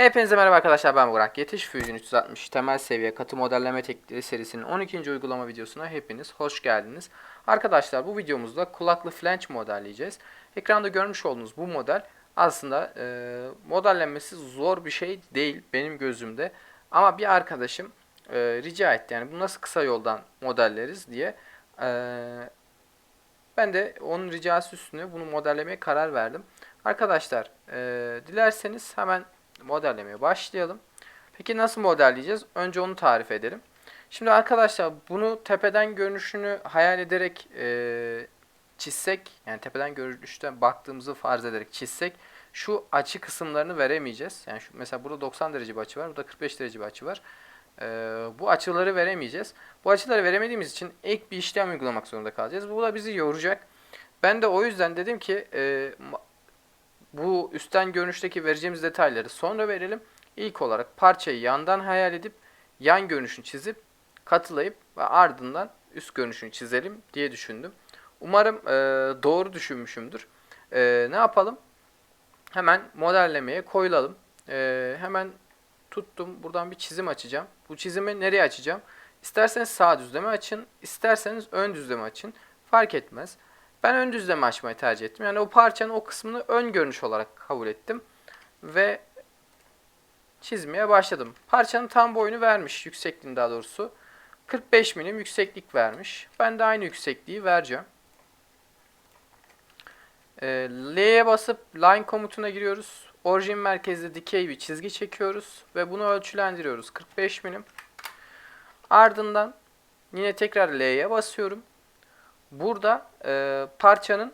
Hepinize merhaba arkadaşlar ben Burak Yetiş Fusion 360 temel seviye katı modelleme teknikleri serisinin 12. uygulama videosuna hepiniz hoş geldiniz. Arkadaşlar bu videomuzda kulaklı flange modelleyeceğiz. Ekranda görmüş olduğunuz bu model aslında e, modellenmesi zor bir şey değil benim gözümde. Ama bir arkadaşım e, rica etti yani bu nasıl kısa yoldan modelleriz diye. E, ben de onun ricası üstüne bunu modellemeye karar verdim. Arkadaşlar e, dilerseniz hemen modellemeye başlayalım. Peki nasıl modelleyeceğiz? Önce onu tarif edelim. Şimdi arkadaşlar bunu tepeden görünüşünü hayal ederek e, çizsek, yani tepeden görünüşten baktığımızı farz ederek çizsek şu açı kısımlarını veremeyeceğiz. Yani şu, mesela burada 90 derece bir açı var, burada 45 derece bir açı var. E, bu açıları veremeyeceğiz. Bu açıları veremediğimiz için ek bir işlem uygulamak zorunda kalacağız. Bu da bizi yoracak. Ben de o yüzden dedim ki e, bu üstten görünüşteki vereceğimiz detayları sonra verelim. İlk olarak parçayı yandan hayal edip yan görünüşünü çizip katılayıp ve ardından üst görünüşünü çizelim diye düşündüm. Umarım e, doğru düşünmüşümdür. E, ne yapalım? Hemen modellemeye koyulalım. E, hemen tuttum. Buradan bir çizim açacağım. Bu çizimi nereye açacağım? İsterseniz sağ düzleme açın, isterseniz ön düzleme açın. Fark etmez. Ben ön düzleme açmayı tercih ettim. Yani o parçanın o kısmını ön görünüş olarak kabul ettim. Ve çizmeye başladım. Parçanın tam boyunu vermiş. Yüksekliğini daha doğrusu. 45 milim yükseklik vermiş. Ben de aynı yüksekliği vereceğim. E, L'ye basıp line komutuna giriyoruz. Orijin merkezde dikey bir çizgi çekiyoruz. Ve bunu ölçülendiriyoruz. 45 milim. Ardından yine tekrar L'ye basıyorum. Burada e, parçanın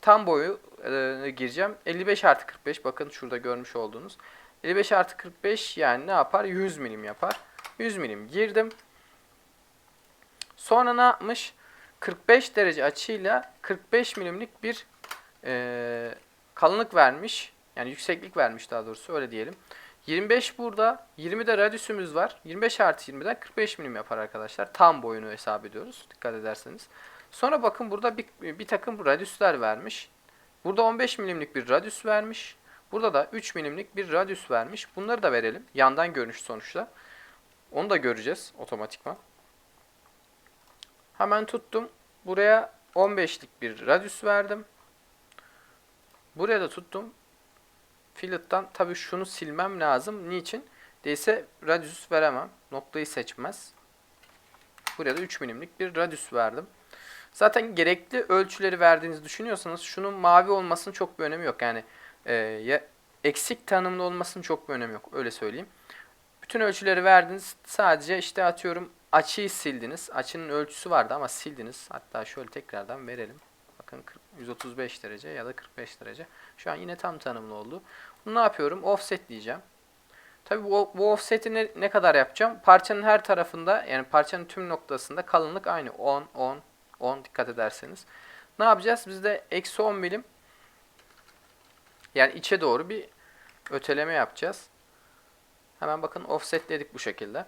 tam boyu e, gireceğim. 55 artı 45 bakın şurada görmüş olduğunuz. 55 artı 45 yani ne yapar? 100 milim yapar. 100 milim girdim. Sonra ne yapmış? 45 derece açıyla 45 milimlik bir e, kalınlık vermiş. Yani yükseklik vermiş daha doğrusu öyle diyelim. 25 burada. 20 de radyüsümüz var. 25 artı 20'den 45 milim yapar arkadaşlar. Tam boyunu hesap ediyoruz. Dikkat ederseniz. Sonra bakın burada bir, bir takım radyüsler vermiş. Burada 15 milimlik bir radyüs vermiş. Burada da 3 milimlik bir radyüs vermiş. Bunları da verelim. Yandan görünüş sonuçta. Onu da göreceğiz otomatikman. Hemen tuttum. Buraya 15'lik bir radyüs verdim. Buraya da tuttum. Fillet'tan tabii şunu silmem lazım. Niçin? Değilse radyüs veremem. Noktayı seçmez. Buraya da 3 milimlik bir radyüs verdim. Zaten gerekli ölçüleri verdiğinizi düşünüyorsanız şunun mavi olmasının çok bir önemi yok. Yani e, ya, eksik tanımlı olmasının çok bir önemi yok. Öyle söyleyeyim. Bütün ölçüleri verdiniz. Sadece işte atıyorum açıyı sildiniz. Açının ölçüsü vardı ama sildiniz. Hatta şöyle tekrardan verelim. Bakın 40, 135 derece ya da 45 derece. Şu an yine tam tanımlı oldu. Bunu ne yapıyorum? Offset diyeceğim. Tabi bu, bu offset'i ne, ne kadar yapacağım? Parçanın her tarafında yani parçanın tüm noktasında kalınlık aynı. 10, 10, 10 dikkat ederseniz. Ne yapacağız? Biz de eksi 10 milim yani içe doğru bir öteleme yapacağız. Hemen bakın offsetledik bu şekilde.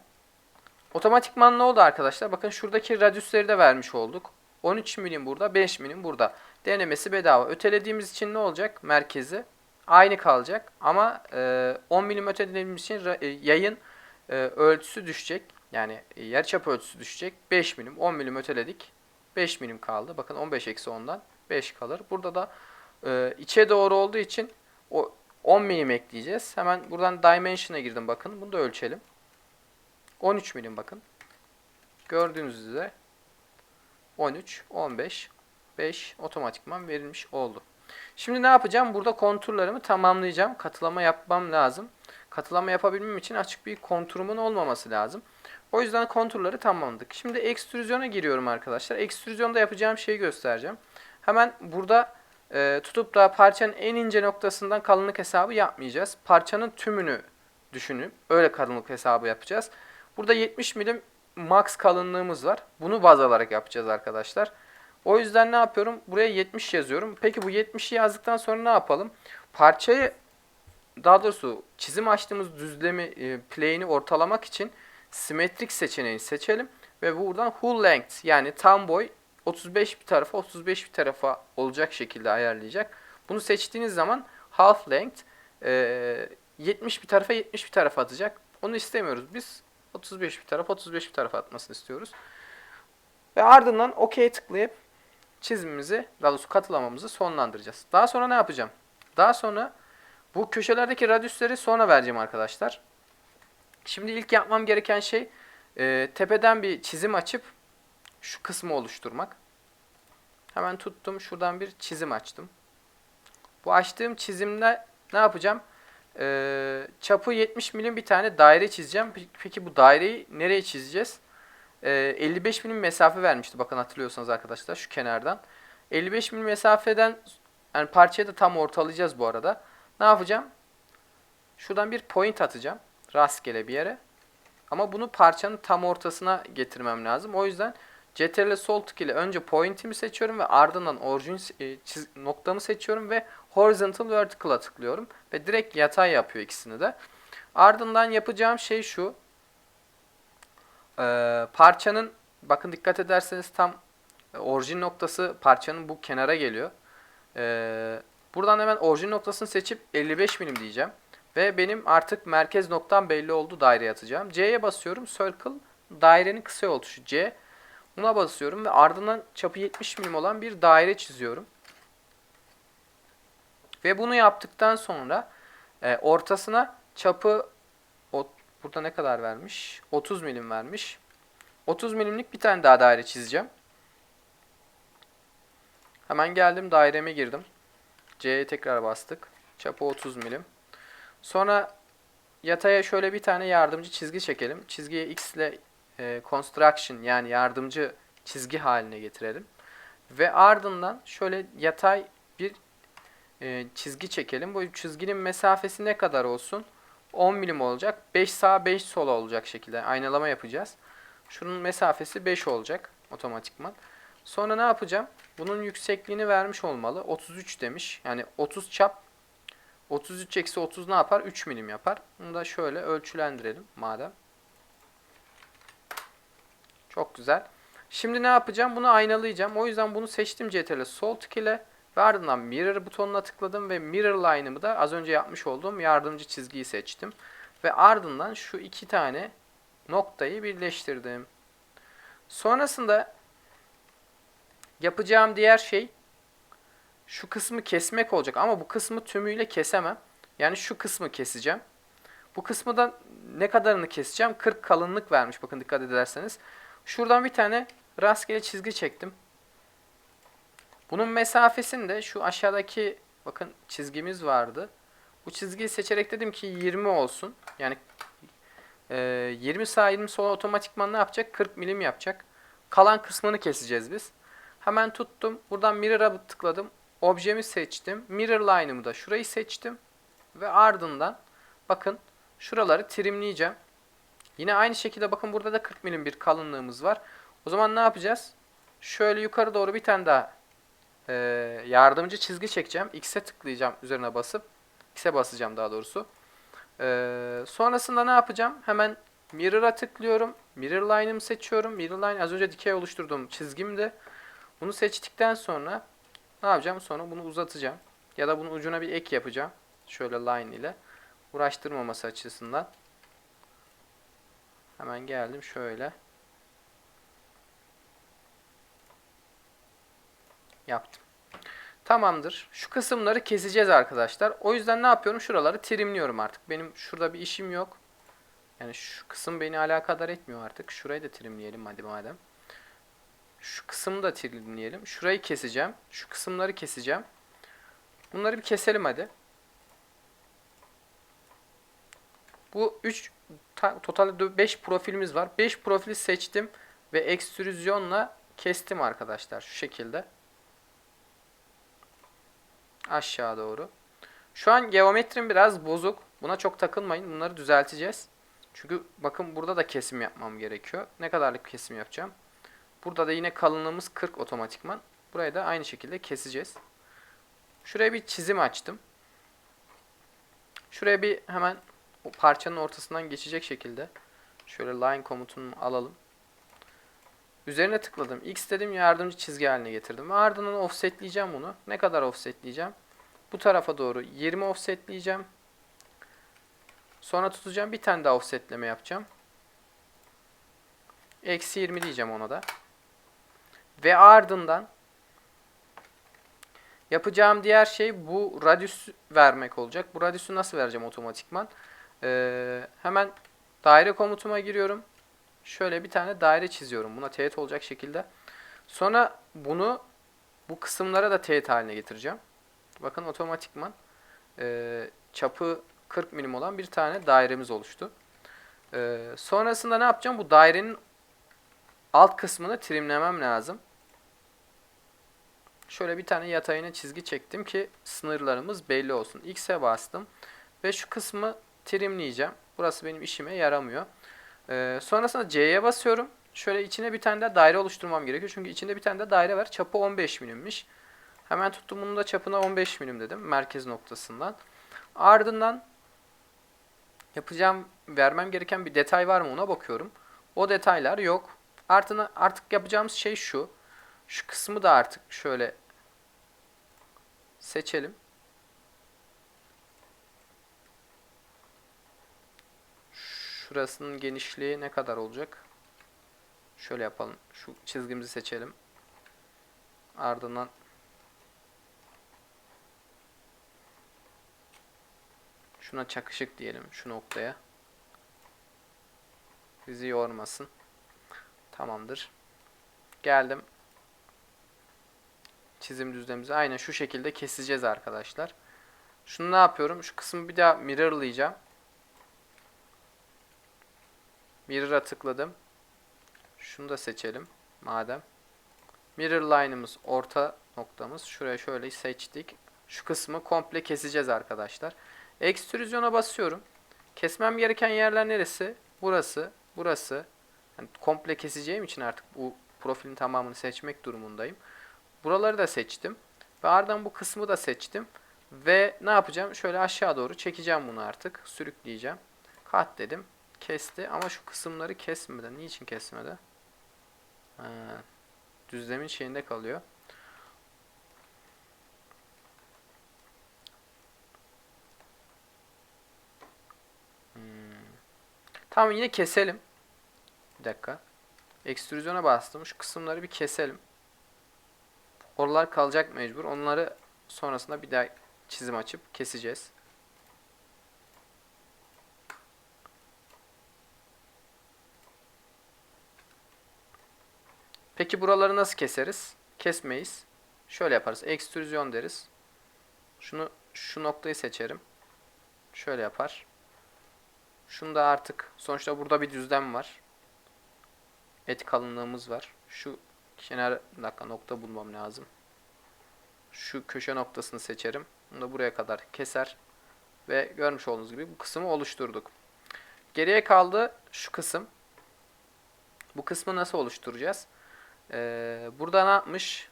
Otomatikman ne oldu arkadaşlar? Bakın şuradaki radyüsleri de vermiş olduk. 13 milim burada, 5 milim burada. Denemesi bedava. Ötelediğimiz için ne olacak? Merkezi aynı kalacak. Ama e, 10 milim ötelediğimiz için e, yayın e, ölçüsü düşecek. Yani yarıçap ölçüsü düşecek. 5 milim, 10 milim öteledik. 5 milim kaldı. Bakın 15 eksi 10'dan 5 kalır. Burada da e, içe doğru olduğu için o 10 milim ekleyeceğiz. Hemen buradan dimension'a girdim bakın. Bunu da ölçelim. 13 milim bakın. Gördüğünüz üzere 13, 15, 5 otomatikman verilmiş oldu. Şimdi ne yapacağım? Burada konturlarımı tamamlayacağım. Katılama yapmam lazım. Katılama yapabilmem için açık bir konturumun olmaması lazım. O yüzden konturları tamamladık. Şimdi ekstrüzyona giriyorum arkadaşlar. Ekstrüzyonda yapacağım şeyi göstereceğim. Hemen burada e, tutup da parçanın en ince noktasından kalınlık hesabı yapmayacağız. Parçanın tümünü düşünüp öyle kalınlık hesabı yapacağız. Burada 70 milim max kalınlığımız var. Bunu baz alarak yapacağız arkadaşlar. O yüzden ne yapıyorum? Buraya 70 yazıyorum. Peki bu 70'i yazdıktan sonra ne yapalım? Parçayı daha doğrusu çizim açtığımız düzlemi e, plane'i ortalamak için simetrik seçeneğini seçelim ve buradan hull length yani tam boy 35 bir tarafa 35 bir tarafa olacak şekilde ayarlayacak. Bunu seçtiğiniz zaman half length e, 70 bir tarafa 70 bir tarafa atacak. Onu istemiyoruz. Biz 35 bir tarafa 35 bir tarafa atmasını istiyoruz. Ve ardından OK'ye tıklayıp çizimimizi, daha doğrusu katılamamızı sonlandıracağız. Daha sonra ne yapacağım? Daha sonra bu köşelerdeki radyüsleri sonra vereceğim arkadaşlar. Şimdi ilk yapmam gereken şey e, tepeden bir çizim açıp şu kısmı oluşturmak. Hemen tuttum. Şuradan bir çizim açtım. Bu açtığım çizimde ne yapacağım? Ee, çapı 70 milim bir tane daire çizeceğim. Pe- Peki bu daireyi nereye çizeceğiz? Ee, 55 milim mesafe vermişti bakın hatırlıyorsanız arkadaşlar şu kenardan. 55 milim mesafeden yani parçayı da tam ortalayacağız bu arada. Ne yapacağım? Şuradan bir point atacağım. Rastgele bir yere. Ama bunu parçanın tam ortasına getirmem lazım. O yüzden CTRL sol tık ile önce point'imi seçiyorum ve ardından orijin e, noktamı seçiyorum ve horizontal vertical'a tıklıyorum ve direkt yatay yapıyor ikisini de. Ardından yapacağım şey şu. Ee, parçanın bakın dikkat ederseniz tam e, orijin noktası parçanın bu kenara geliyor. Ee, buradan hemen orijin noktasını seçip 55 milim diyeceğim. Ve benim artık merkez noktam belli oldu daireye atacağım. C'ye basıyorum. Circle dairenin kısa yol tuşu C. Buna basıyorum ve ardından çapı 70 milim olan bir daire çiziyorum. Ve bunu yaptıktan sonra e, ortasına çapı o, burada ne kadar vermiş? 30 milim vermiş. 30 milimlik bir tane daha daire çizeceğim. Hemen geldim daireme girdim. C'ye tekrar bastık. Çapı 30 milim. Sonra yataya şöyle bir tane yardımcı çizgi çekelim. Çizgiye X ile e, construction yani yardımcı çizgi haline getirelim. Ve ardından şöyle yatay bir e, çizgi çekelim. Bu çizginin mesafesi ne kadar olsun? 10 milim olacak. 5 sağ 5 sol olacak şekilde aynalama yapacağız. Şunun mesafesi 5 olacak otomatikman. Sonra ne yapacağım? Bunun yüksekliğini vermiş olmalı. 33 demiş. Yani 30 çap 33 eksi 30 ne yapar? 3 milim yapar. Bunu da şöyle ölçülendirelim madem. Çok güzel. Şimdi ne yapacağım? Bunu aynalayacağım. O yüzden bunu seçtim CTRL sol tık ile ve ardından mirror butonuna tıkladım ve mirror line'ımı da az önce yapmış olduğum yardımcı çizgiyi seçtim. Ve ardından şu iki tane noktayı birleştirdim. Sonrasında yapacağım diğer şey şu kısmı kesmek olacak ama bu kısmı tümüyle kesemem. Yani şu kısmı keseceğim. Bu kısmı da ne kadarını keseceğim? 40 kalınlık vermiş bakın dikkat ederseniz. Şuradan bir tane rastgele çizgi çektim. Bunun mesafesini de şu aşağıdaki bakın çizgimiz vardı. Bu çizgiyi seçerek dedim ki 20 olsun. Yani e, 20 sağ 20 sola otomatikman ne yapacak? 40 milim yapacak. Kalan kısmını keseceğiz biz. Hemen tuttum. Buradan mirror'a tıkladım. Objemi seçtim. Mirror line'ımı da şurayı seçtim. Ve ardından bakın şuraları trimleyeceğim. Yine aynı şekilde bakın burada da 40 milim bir kalınlığımız var. O zaman ne yapacağız? Şöyle yukarı doğru bir tane daha e, yardımcı çizgi çekeceğim. X'e tıklayacağım üzerine basıp. X'e basacağım daha doğrusu. E, sonrasında ne yapacağım? Hemen Mirror'a tıklıyorum. Mirror line'ımı seçiyorum. Mirror line az önce dikey oluşturduğum çizgimdi. Bunu seçtikten sonra ne yapacağım? Sonra bunu uzatacağım. Ya da bunun ucuna bir ek yapacağım. Şöyle line ile. Uğraştırmaması açısından. Hemen geldim şöyle. Yaptım. Tamamdır. Şu kısımları keseceğiz arkadaşlar. O yüzden ne yapıyorum? Şuraları trimliyorum artık. Benim şurada bir işim yok. Yani şu kısım beni alakadar etmiyor artık. Şurayı da trimleyelim hadi madem. Şu kısmı da trimleyelim. Şurayı keseceğim. Şu kısımları keseceğim. Bunları bir keselim hadi. Bu 3 totalde 5 profilimiz var. 5 profili seçtim ve ekstrüzyonla kestim arkadaşlar şu şekilde. Aşağı doğru. Şu an geometrim biraz bozuk. Buna çok takılmayın. Bunları düzelteceğiz. Çünkü bakın burada da kesim yapmam gerekiyor. Ne kadarlık kesim yapacağım? Burada da yine kalınlığımız 40 otomatikman. Burayı da aynı şekilde keseceğiz. Şuraya bir çizim açtım. Şuraya bir hemen o parçanın ortasından geçecek şekilde şöyle line komutunu alalım. Üzerine tıkladım. X dedim yardımcı çizgi haline getirdim. Ardından offsetleyeceğim bunu. Ne kadar offsetleyeceğim? Bu tarafa doğru 20 offsetleyeceğim. Sonra tutacağım bir tane daha offsetleme yapacağım. Eksi 20 diyeceğim ona da. Ve ardından yapacağım diğer şey bu radius vermek olacak. Bu radiusu nasıl vereceğim otomatikman? Ee, hemen daire komutuma giriyorum. Şöyle bir tane daire çiziyorum. Buna teğet olacak şekilde. Sonra bunu bu kısımlara da teğet haline getireceğim. Bakın otomatikman e, çapı 40 milim olan bir tane dairemiz oluştu. E, sonrasında ne yapacağım? Bu dairenin alt kısmını trimlemem lazım. Şöyle bir tane yatayına çizgi çektim ki sınırlarımız belli olsun. X'e bastım ve şu kısmı trimleyeceğim. Burası benim işime yaramıyor. Ee, sonrasında C'ye basıyorum. Şöyle içine bir tane de daire oluşturmam gerekiyor. Çünkü içinde bir tane de daire var. Çapı 15 milimmiş. Hemen tuttum bunun da çapına 15 milim dedim. Merkez noktasından. Ardından yapacağım, vermem gereken bir detay var mı ona bakıyorum. O detaylar yok. Artına, artık yapacağımız şey şu. Şu kısmı da artık şöyle seçelim. Şurasının genişliği ne kadar olacak? Şöyle yapalım. Şu çizgimizi seçelim. Ardından şuna çakışık diyelim şu noktaya. Bizi yormasın. Tamamdır. Geldim. Çizim düzlemimizi aynen şu şekilde keseceğiz arkadaşlar. Şunu ne yapıyorum? Şu kısmı bir daha mirrorlayacağım. Mirror'a tıkladım. Şunu da seçelim madem. Mirror line'ımız orta noktamız. Şuraya şöyle seçtik. Şu kısmı komple keseceğiz arkadaşlar. Ekstrüzyona basıyorum. Kesmem gereken yerler neresi? Burası, burası. Yani komple keseceğim için artık bu profilin tamamını seçmek durumundayım. Buraları da seçtim. Ve ardından bu kısmı da seçtim. Ve ne yapacağım? Şöyle aşağı doğru çekeceğim bunu artık. Sürükleyeceğim. Kat dedim. Kesti ama şu kısımları kesmedi. Niçin kesmedi? Ha, düzlemin şeyinde kalıyor. Hmm. Tamam yine keselim. Bir dakika. Ekstrüzyona bastım. Şu kısımları bir keselim. Oralar kalacak mecbur. Onları sonrasında bir daha çizim açıp keseceğiz. Peki buraları nasıl keseriz? Kesmeyiz. Şöyle yaparız. Ekstrüzyon deriz. Şunu şu noktayı seçerim. Şöyle yapar. Şunu da artık sonuçta burada bir düzlem var. Et kalınlığımız var. Şu kenar dakika nokta bulmam lazım. Şu köşe noktasını seçerim. Bunu da buraya kadar keser. Ve görmüş olduğunuz gibi bu kısmı oluşturduk. Geriye kaldı şu kısım. Bu kısmı nasıl oluşturacağız? Ee, burada ne yapmış?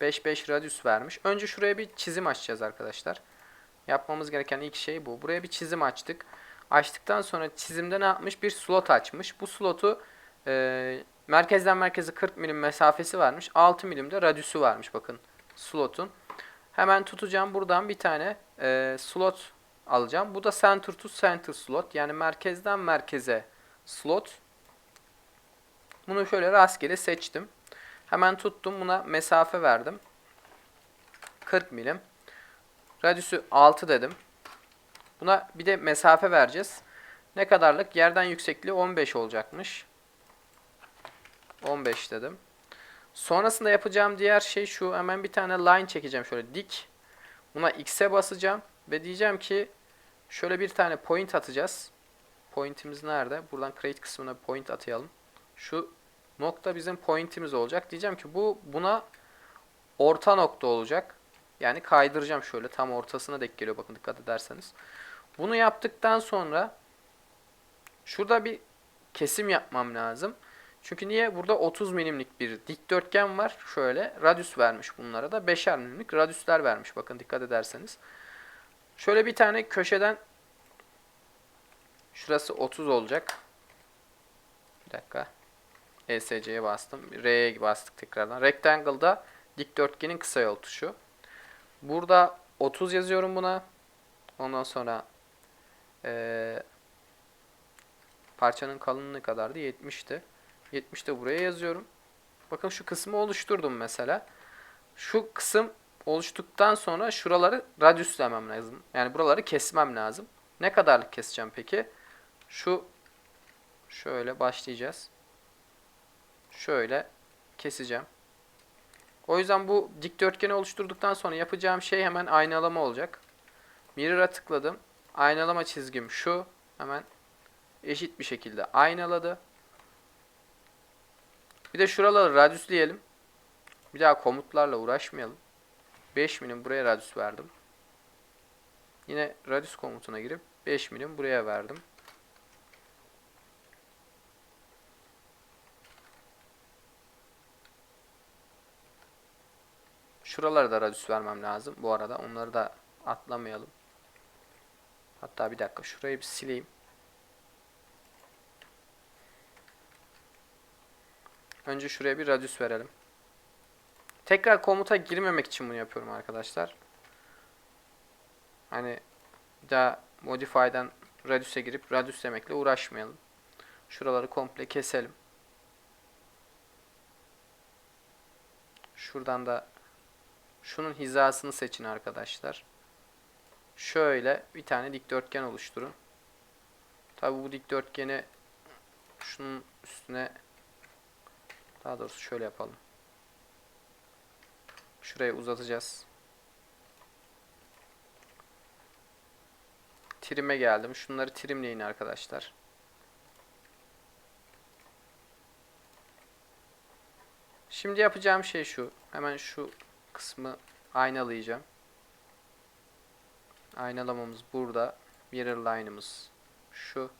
5-5 radius vermiş. Önce şuraya bir çizim açacağız arkadaşlar. Yapmamız gereken ilk şey bu. Buraya bir çizim açtık. Açtıktan sonra çizimde ne yapmış? Bir slot açmış. Bu slotu e, merkezden merkeze 40 milim mesafesi varmış. 6 milim de radiusu varmış bakın slotun. Hemen tutacağım buradan bir tane e, slot alacağım. Bu da center to center slot. Yani merkezden merkeze slot. Bunu şöyle rastgele seçtim. Hemen tuttum buna mesafe verdim. 40 milim. Radiüsü 6 dedim. Buna bir de mesafe vereceğiz. Ne kadarlık? Yerden yüksekliği 15 olacakmış. 15 dedim. Sonrasında yapacağım diğer şey şu. Hemen bir tane line çekeceğim şöyle dik. Buna x'e basacağım. Ve diyeceğim ki şöyle bir tane point atacağız. Pointimiz nerede? Buradan create kısmına point atayalım. Şu nokta bizim pointimiz olacak. Diyeceğim ki bu buna orta nokta olacak. Yani kaydıracağım şöyle tam ortasına denk geliyor bakın dikkat ederseniz. Bunu yaptıktan sonra şurada bir kesim yapmam lazım. Çünkü niye? Burada 30 milimlik bir dikdörtgen var. Şöyle radius vermiş bunlara da. 5'er milimlik radiusler vermiş. Bakın dikkat ederseniz. Şöyle bir tane köşeden şurası 30 olacak. Bir dakika. ESC'ye bastım. R'ye bastık tekrardan. Rectangle'da dikdörtgenin kısa yol tuşu. Burada 30 yazıyorum buna. Ondan sonra Ee, parçanın kalınlığı kadardı 70'ti. 70 de buraya yazıyorum. Bakın şu kısmı oluşturdum mesela. Şu kısım oluştuktan sonra şuraları radyüslemem lazım. Yani buraları kesmem lazım. Ne kadarlık keseceğim peki? Şu şöyle başlayacağız. Şöyle keseceğim. O yüzden bu dikdörtgeni oluşturduktan sonra yapacağım şey hemen aynalama olacak. Mirror'a tıkladım. Aynalama çizgim şu. Hemen eşit bir şekilde aynaladı. Bir de şuraları radyüsleyelim. Bir daha komutlarla uğraşmayalım. 5 milim buraya radyüs verdim. Yine radyüs komutuna girip 5 milim buraya verdim. Şuralara da radyüs vermem lazım. Bu arada onları da atlamayalım. Hatta bir dakika şurayı bir sileyim. Önce şuraya bir radyüs verelim. Tekrar komuta girmemek için bunu yapıyorum arkadaşlar. Hani bir daha modify'dan radius'e girip radius demekle uğraşmayalım. Şuraları komple keselim. Şuradan da şunun hizasını seçin arkadaşlar. Şöyle bir tane dikdörtgen oluşturun. Tabi bu dikdörtgeni şunun üstüne daha doğrusu şöyle yapalım. Şuraya uzatacağız. Trim'e geldim. Şunları trimleyin arkadaşlar. Şimdi yapacağım şey şu. Hemen şu kısmı aynalayacağım. Aynalamamız burada. Mirror line'ımız şu.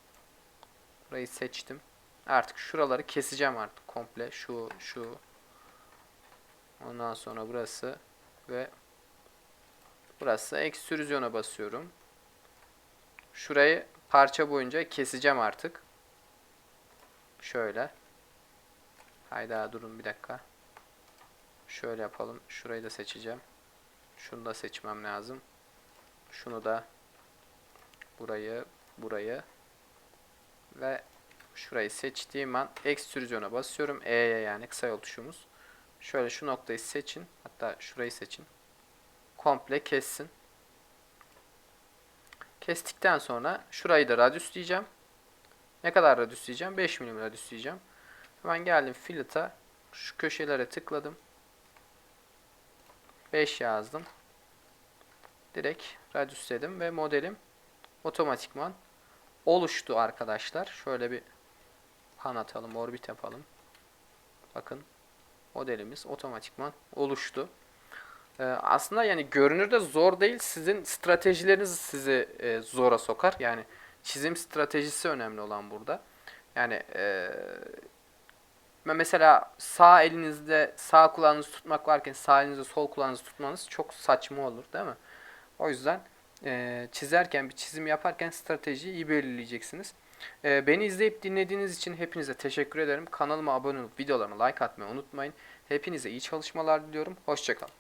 Burayı seçtim. Artık şuraları keseceğim artık komple. Şu, şu. Ondan sonra burası ve burası ekstrüzyona basıyorum. Şurayı parça boyunca keseceğim artık. Şöyle. Hayda durun bir dakika. Şöyle yapalım. Şurayı da seçeceğim. Şunu da seçmem lazım. Şunu da burayı, burayı ve şurayı seçtiğim an ekstrüzyona basıyorum. E'ye yani kısa yol tuşumuz. Şöyle şu noktayı seçin. Hatta şurayı seçin. Komple kessin. Kestikten sonra şurayı da radius diyeceğim. Ne kadar radius diyeceğim? 5 milim radius diyeceğim. Hemen geldim fillet'a. Şu köşelere tıkladım. 5 yazdım. Direkt radius dedim ve modelim otomatikman oluştu arkadaşlar. Şöyle bir pan atalım, orbit yapalım. Bakın modelimiz otomatikman oluştu. Ee, aslında yani görünürde zor değil. Sizin stratejileriniz sizi e, zora sokar. Yani çizim stratejisi önemli olan burada. Yani e, mesela sağ elinizde sağ kulağınızı tutmak varken sağ elinizde sol kulağınızı tutmanız çok saçma olur değil mi? O yüzden e, çizerken bir çizim yaparken stratejiyi iyi belirleyeceksiniz. E, beni izleyip dinlediğiniz için hepinize teşekkür ederim. Kanalıma abone olup videolarıma like atmayı unutmayın. Hepinize iyi çalışmalar diliyorum. Hoşçakalın.